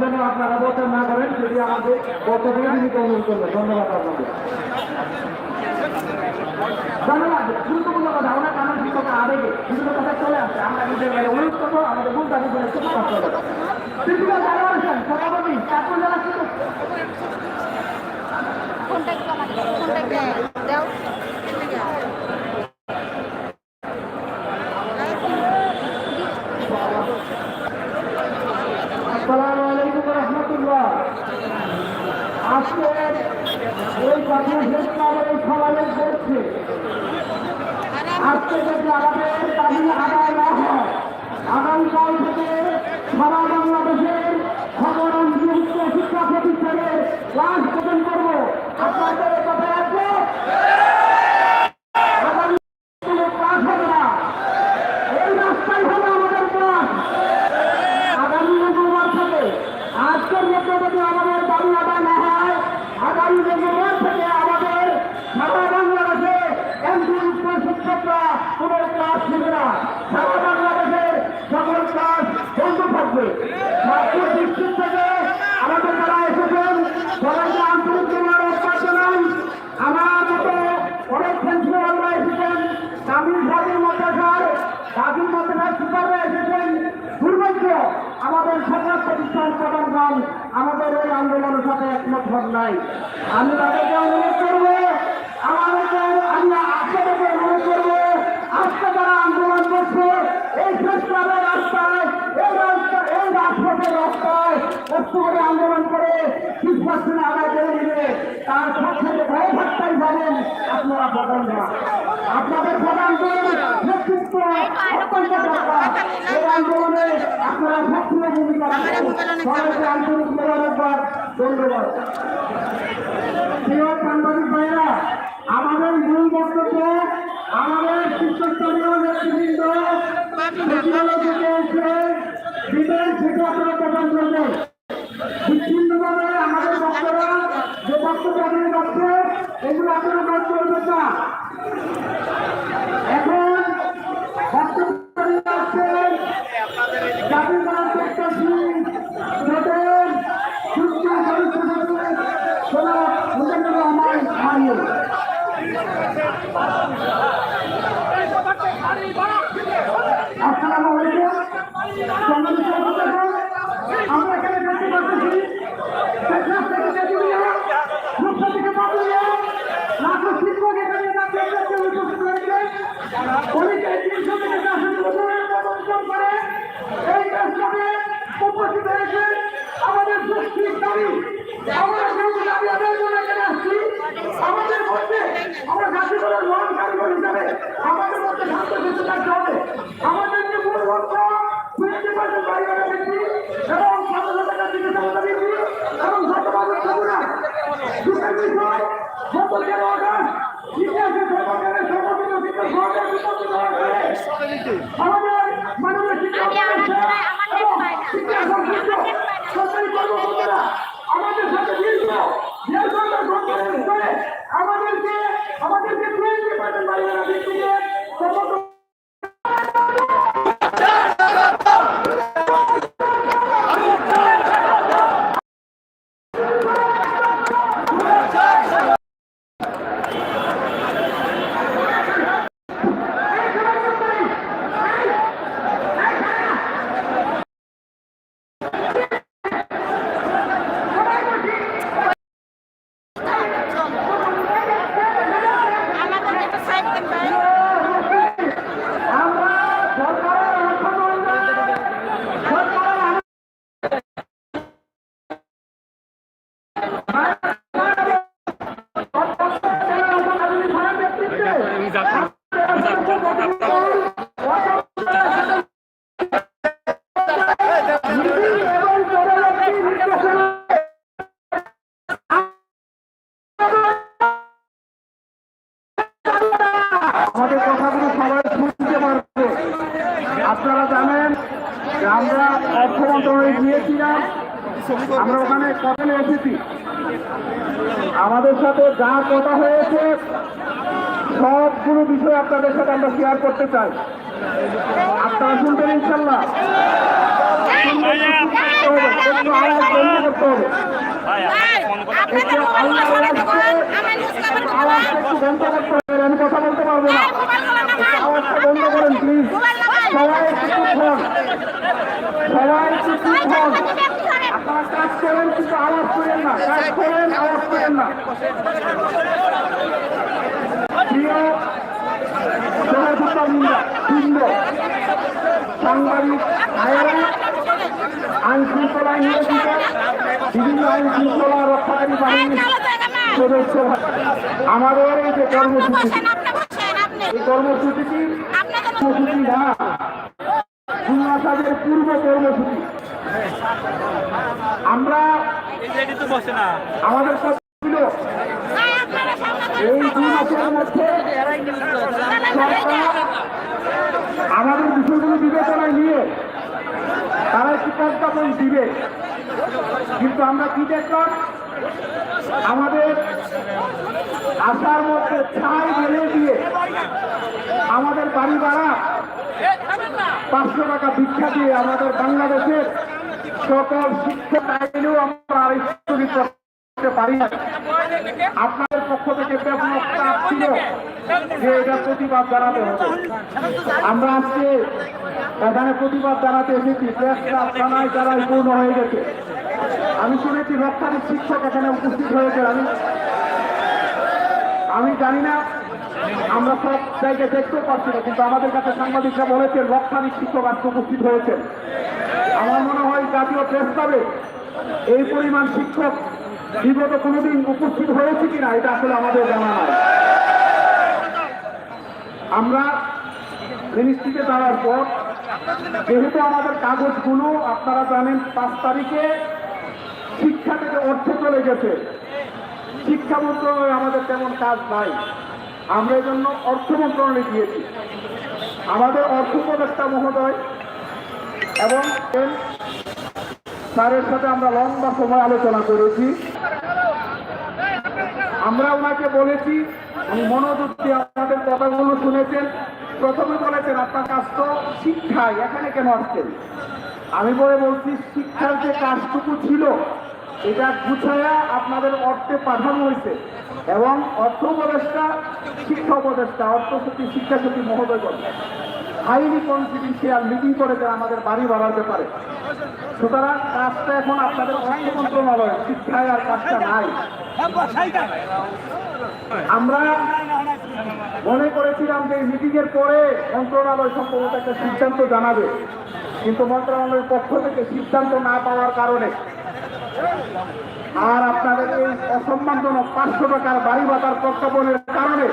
যেন আপনারা বলতে না করেন যদি আমাদের বক্তব্যকে তিনি অনুরোধ করবেন ধন্যবাদ আপনাদের। ধন্যবাদ। গুরুত্বপূর্ণ কথা আবেগে কথা চলে আমরা নিজের বেলা অনুরোধ করব, আমাদের ভুল একটু আমাকে ফোনটা একটু দাও আসসালামু আলাইকুম রহমতুল্লাহ আজকে এই কথা শেষ করে এই সমাবেশ করছে আজকে যদি আমাদের দাবি আদায় না হয় আগামীকাল থেকে সারা বাংলাদেশের সকল অন্তর্ভুক্ত শিক্ষা প্রতিষ্ঠানের ক্লাস প্রদান করব আপনাদের এ কথা আছে আগামী কোনো ক্লাস হবে না এই রাস্তাই হবে আমাদের ক্লাস আগামী মঙ্গলবার থেকে আজকের মধ্যে যদি আমাদের দাবি আদায় না হয় আগামী মঙ্গলবার থেকে আমাদের সারা বাংলাদেশে এমপিযুক্ত শিক্ষকরা কোনো ক্লাস নেবে না সারা বাংলাদেশের সকল ক্লাস বন্ধ থাকবে ছাত্র শিক্ষক থেকে আমাদের যারা এসেছেন সবাইকে আন্তরিক ধন্যবাদ জানাই আমার মতো অনেক পেন্সিলাররা এসেছেন তামিল সাহেবের মাদ্রাসার দাবির মাদ্রাসার সুপাররা এসেছেন দুর্ভাগ্য আমাদের সরকার প্রতিষ্ঠান প্রধানগণ আমাদের এই আন্দোলনের সাথে একমত হন নাই। আমি তাদেরকে অনুরোধ করব আমাদেরকে আমি আপনাদেরকে অনুরোধ করব আজকে যারা আন্দোলন করছে এই ক্লাবের রাস্তায় এই রাস্তা এই রাজপথের রাস্তায় কষ্ট করে আন্দোলন করে শিক্ষার্থীরা আদায় করে নিবে। তার সাথে ভয় থাকতেই পারেন আপনারা বদল না। আপনাদের প্রধানদের নেতৃত্ব অত্যন্ত দরকার এই আন্দোলনে আপনারা সক্রিয় ভূমিকা সবাইকে আন্তরিক মোবারকবাদ ধন্যবাদ প্রিয় সাংবাদিক ভাইরা আমাদের মূল বক্তব্য আমাদের শীর্ষস্থানীয় নেতৃবৃন্দ সচিবালয় থেকে এসে বিদায় থেকে আপনারা প্রদান করবেন বিচ্ছিন্নভাবে আমাদের বক্তরা যে বক্তব্য আপনারা যাচ্ছে এগুলো আপনারা নোট করবেন না এখন বক্তব্য নিয়ে আসছেন জাতির নাম প্রত্যাশী যাদের সূর্য পরিস্থিতি সোনা মারিয়ে আসসালামু আলাইকুম সম্মানিত সভাপতি, আমরা এখানে দেখতে পাচ্ছি শেখ থেকে তেঁতুলিয়া, রূপসা থেকে পাতুলিয়া, লাখো শিক্ষক এখানে তাদের কাছে উপস্থিত হয়েছে। পরীক্ষায় 300 থেকে 400 জন উপরে প্রদর্শন করে এই দেশটাকে উপস্থিত হয়েছে আমাদের যৌক্তিক দাবি। আমরা যেহেতু দাবি আদায় করে এখানে আসছি, আমাদের মধ্যে আমরা গাজীপুরের লন কারিগর হিসাবে আমাদের মধ্যে শান্ত শিশু থাকতে হবে আমাদের যে মূল লক্ষ্য টোয়েন্টি পার্সেন্ট বাড়িঘর বৃদ্ধি এবং সতেরো টাকা চিকিৎসা ভাতা বৃদ্ধি এবং শতভাগের সবুরা দুঃখের বিষয় গত তেরো আগস্ট ইতিহাসে সর্বকালের সর্বদিন শিক্ষা সহকার বিপর্যয় হওয়ার ফলে আমাদের মাননীয় শিক্ষা প্রতিষ্ঠান এবং শিক্ষা সংশ্লিষ্ট সরকারি কর্মকর্তারা আমাদের সাথে বিষয়ে আমাদেরকে আমাদেরকে আমাদের কথাগুলো সবাই শুনতে পারবে। আপনারা জানেন যে আমরা অর্থ মন্ত্রণালয়ে গিয়েছিলাম। আমরা ওখানে কখনো এসেছি? আমাদের সাথে যা কথা হয়েছে সবগুলো বিষয় আপনাদের সাথে আমরা শেয়ার করতে চাই। আপনারা শুনবেন ইনশাল্লাহ আওয়াজ একটু বন্ধ করতে হবে। কথা বলতে পারব না। আওয়াজটা বন্ধ করেন প্লিজ সবাই একটু হন। সবাই একটু হন। আপনারা কাজ করেন, কিন্তু আওয়াজ করেন না। কাজ করেন, আওয়াজ করেন না। আমাদের এই যে কর্মসূচি বসেন আপনি বসেন আপনি এই কর্মসূচিটি কর্মসূচি না। খুলনাসাদের পূর্ব কর্মসূচি। আমরা আমাদের এই দুই মাসের মধ্যে আমাদের বিষয়গুলো বিবেচনায় নিয়ে তারা একটি প্রজ্ঞাপন দিবে। কিন্তু আমরা কি দেখলাম? আমাদের আশার মধ্যে ছাই ঢেলে দিয়ে আমাদের বাড়ি ভাড়া পাঁচশো টাকা ভিক্ষা দিয়ে আমাদের বাংলাদেশের সকল শিক্ষক আইনেও আমরা আর স্থগিত করতে পারি না। আপনাদের পক্ষ থেকে ছিল যে এটা প্রতিবাদ জানাতে হবে। আমরা আজকে এখানে প্রতিবাদ জানাতে এসেছি। প্রেস থানায় যারাই পূর্ণ হয়ে গেছে আমি শুনেছি রপ্তানি শিক্ষক এখানে উপস্থিত হয়েছে। আমি আমি জানি না, আমরা সব জায়গায় দেখতেও পাচ্ছি না, কিন্তু আমাদের কাছে সাংবাদিকরা বলেছেন লক্ষাধিক শিক্ষক আজকে উপস্থিত হয়েছেন। আমার মনে হয় জাতীয় প্রেস ক্লাবে এই পরিমাণ শিক্ষক বিগত কোনোদিন উপস্থিত হয়েছে কিনা, এটা আসলে আমাদের জানা নাই। আমরা মিনিস্ট্রিতে যাওয়ার পর, যেহেতু আমাদের কাগজগুলো আপনারা জানেন পাঁচ তারিখে শিক্ষা থেকে অর্থ চলে গেছে। শিক্ষা মন্ত্রণালয়ে আমাদের তেমন কাজ নাই। আমরা জন্য অর্থ মন্ত্রণালয়ে দিয়েছি আমাদের অর্থ উপদেষ্টা মহোদয় এবং স্যারের সাথে আমরা লম্বা সময় আলোচনা করেছি। আমরা ওনাকে বলেছি, উনি মনোযোগ দিয়ে আমাদের কথাগুলো শুনেছেন। প্রথমে বলেছেন, আপনার কাজ তো শিক্ষায়, এখানে কেন আসছেন? আমি বলে বলছি, শিক্ষার যে কাজটুকু ছিল এটা গুছায়া আপনাদের অর্থে পাঠানো হয়েছে। এবং অর্থ উপদেষ্টা, শিক্ষা উপদেষ্টা অর্থ সচিব শিক্ষা সচিব মহোদয় করবেন হাইলি কনফিডেন্সিয়াল মিটিং করেছে আমাদের বাড়ি বাড়ার ব্যাপারে সুতরাং কাজটা এখন আপনাদের অর্থ মন্ত্রণালয়, শিক্ষায় আর কাজটা নাই। আমরা মনে করেছিলাম যে মিটিং এর পরে মন্ত্রণালয় সম্ভবত একটা সিদ্ধান্ত জানাবে। কিন্তু মন্ত্রণালয়ের পক্ষ থেকে সিদ্ধান্ত না পাওয়ার কারণে আর আপনাদের এই অসম্মানজনক পাঁচশো টাকার বাড়ি বাতার প্রজ্ঞাপনের কারণে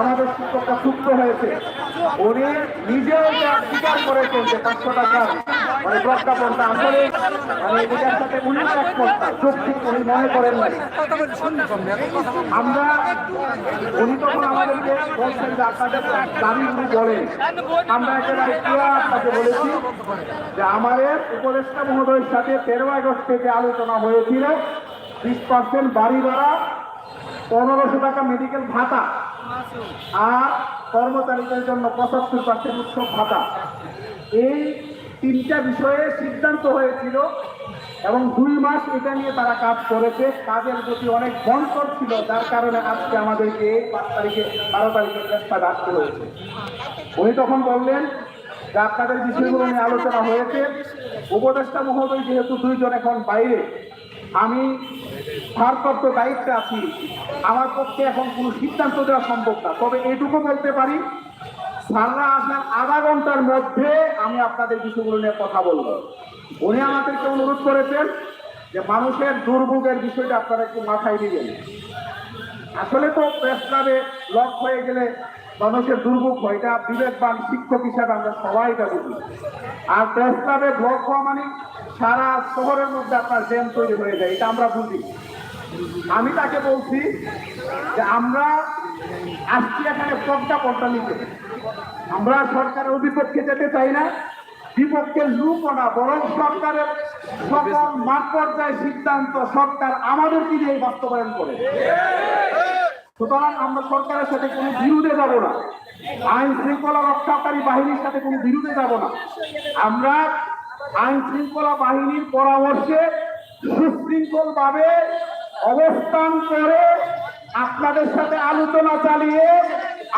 আমাদের শিক্ষকটা সুস্থ হয়েছে। উনি নিজেও স্বীকার করেছেন যে পাঁচশো টাকা মানে প্রজ্ঞাপনটা আসলে মানে এটার সাথে উনি যৌক্তিক উনি মনে করেন আমরা, উনি তখন আমাদেরকে বলছেন যে আপনাদের দাবিগুলি বলেন। আমরা একেবারে ক্লিয়ার আপনাকে বলেছি যে আমাদের উপদেষ্টা মহোদয়ের সাথে তেরো আগস্ট থেকে আলোচনা হয়েছিল। বিশ পার্সেন্ট বাড়ি ভাড়া পনেরোশো টাকা মেডিকেল ভাতা আর কর্মচারীদের জন্য পঁচাত্তর পার্সেন্ট উৎসব ভাতা। এই তিনটা বিষয়ে সিদ্ধান্ত হয়েছিল এবং দুই মাস এটা নিয়ে তারা কাজ করেছে। কাজের প্রতি অনেক বন্টন ছিল, যার কারণে আজকে আমাদেরকে পাঁচ তারিখে বারো তারিখে চেষ্টা ডাকতে হয়েছে। উনি তখন বললেন যে আপনাদের বিষয়গুলো নিয়ে আলোচনা হয়েছে। উপদেষ্টা মহোদয় যেহেতু দুইজন এখন বাইরে আমি ভারপ্রাপ্ত দায়িত্বে আছি। আমার পক্ষে এখন কোনো সিদ্ধান্ত দেওয়া সম্ভব না। তবে এইটুকু বলতে পারি স্যাররা আসার আধা ঘণ্টার মধ্যে আমি আপনাদের বিষয়গুলো নিয়ে কথা বলব। উনি আমাদেরকে অনুরোধ করেছেন যে মানুষের দুর্ভোগের বিষয়টা আপনারা একটু মাথায় দিবেন আসলে তো প্রেস ক্লাবে লক হয়ে গেলে মানুষের দুর্ভোগ হয়, এটা বিবেকবান শিক্ষক হিসাবে আমরা সবাই এটা বুঝি। আর প্রেস ক্লাবে ব্লক হওয়া মানে সারা শহরের মধ্যে আপনার জ্যাম তৈরি হয়ে যায়, এটা আমরা বুঝি। আমি তাকে বলছি যে আমরা আজকে এখানে প্রজ্ঞাপনটা নিতে। আমরা সরকারের বিপক্ষে যেতে চাই না বিপক্ষের লুকও না, বরং সরকারের সকল মাঠ পর্যায়ে সিদ্ধান্ত সরকার আমাদেরকে দিয়ে বাস্তবায়ন করে। সুতরাং আমরা সরকারের সাথে কোনো বিরোধে যাব না। আইন শৃঙ্খলা রক্ষাকারী বাহিনীর সাথে কোনো বিরোধে যাব না। আমরা আইন শৃঙ্খলা বাহিনীর পরামর্শে সুশৃঙ্খল ভাবে অবস্থান করে আপনাদের সাথে আলোচনা চালিয়ে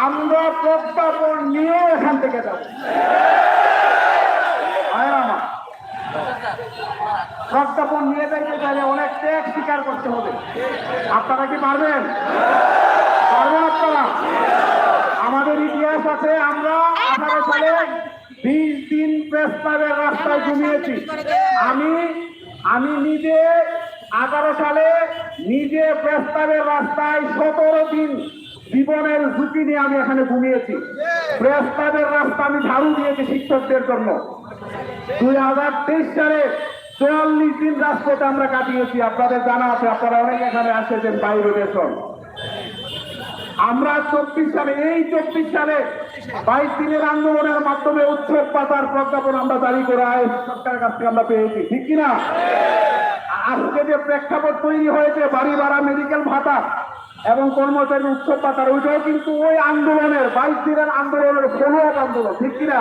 আমরা প্রজ্ঞাপন নিয়ে এখান থেকে যাব। প্রজ্ঞাপন নিয়ে যাইতে চাইলে অনেক ত্যাগ স্বীকার করতে হবে। আপনারা কি পারবেন? পারবেন আপনারা? আমাদের ইতিহাস আছে, আমরা আঠারো সালে বিশ দিন প্রেস ক্লাবের রাস্তায় ঘুমিয়েছি। আমি আমি নিজে আঠারো সালে নিজে প্রেস ক্লাবের রাস্তায় সতেরো দিন জীবনের ঝুঁকি নিয়ে আমি এখানে ঘুমিয়েছি। প্রেস রাস্তা আমি ঝাড়ু দিয়েছি শিক্ষকদের জন্য। দুই হাজার তেইশ সালে চুয়াল্লিশ দিন রাজপথে আমরা কাটিয়েছি, আপনাদের জানা আছে, আপনারা অনেক এখানে আসেছেন বাইরে বেতন আমরা চব্বিশ সালে, এই চব্বিশ সালে বাইশ দিনের আন্দোলনের মাধ্যমে উৎসব পাতার প্রজ্ঞাপন আমরা জারি করে সরকারের কাছ থেকে আমরা পেয়েছি, ঠিক কিনা? আজকে যে প্রেক্ষাপট তৈরি হয়েছে বাড়ি ভাড়া মেডিকেল ভাতা এবং কর্মচারী উৎসব পাতার, ওইটাও কিন্তু ওই আন্দোলনের, বাইশ দিনের আন্দোলনের ফলো আপ আন্দোলন, ঠিক কিনা?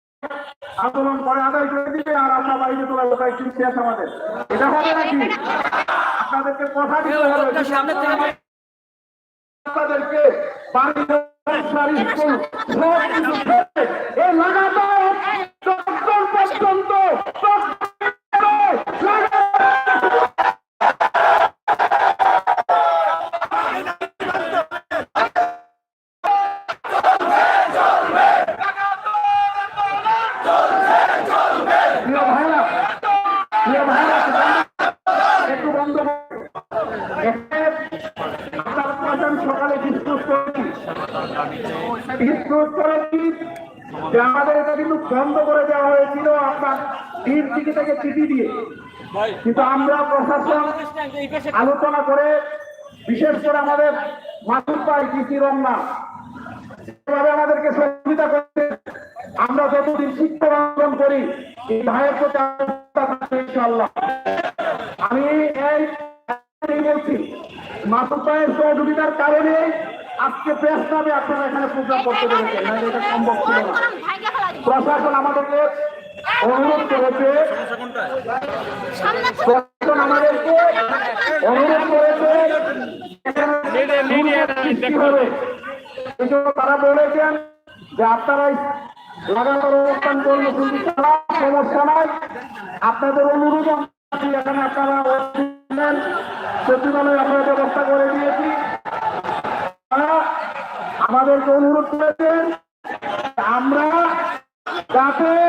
আন্দোলন করে আদায় করে দিবে আর আমরা বাইরে তোলা লোকাই কি আছে আমাদের। এটা হবে নাকি? আপনাদেরকে কথা দিতে হবে। আপনাদেরকে বাড়ি সরকারি স্কুল সব কিছু এই লাগাতার পর্যন্ত আমরা আলোচনা করে, বিশেষ করে আমাদের মাসুদ ভাই, কৃষি রমনা আমাদেরকে সহযোগিতা করতে আমরা যতদিন শিক্ষা করি ভাইয়ের প্রতি আস্থা আমি এই বলছি, মাসুদ ভাইয়ের সহযোগিতার কারণে আজকে প্রেস ক্লাবে আপনারা এখানে প্রোগ্রাম করতে পেরেছেন নাহলে এটা সম্ভব ছিল না। প্রশাসন আমাদেরকে অনুরোধ করেছে। প্রশাসন আমাদেরকে অনুরোধ করেছে তারা বলেছেন যে আপনারা লাগাতার অবস্থান করলে কিন্তু তারা সমস্যা নাই। আপনাদের অনুরোধ এখানে আপনারা সচিবালয়ে আমরা ব্যবস্থা করে দিয়েছি। আমাদেরকে অনুরোধ করেছেন আমরা যাতে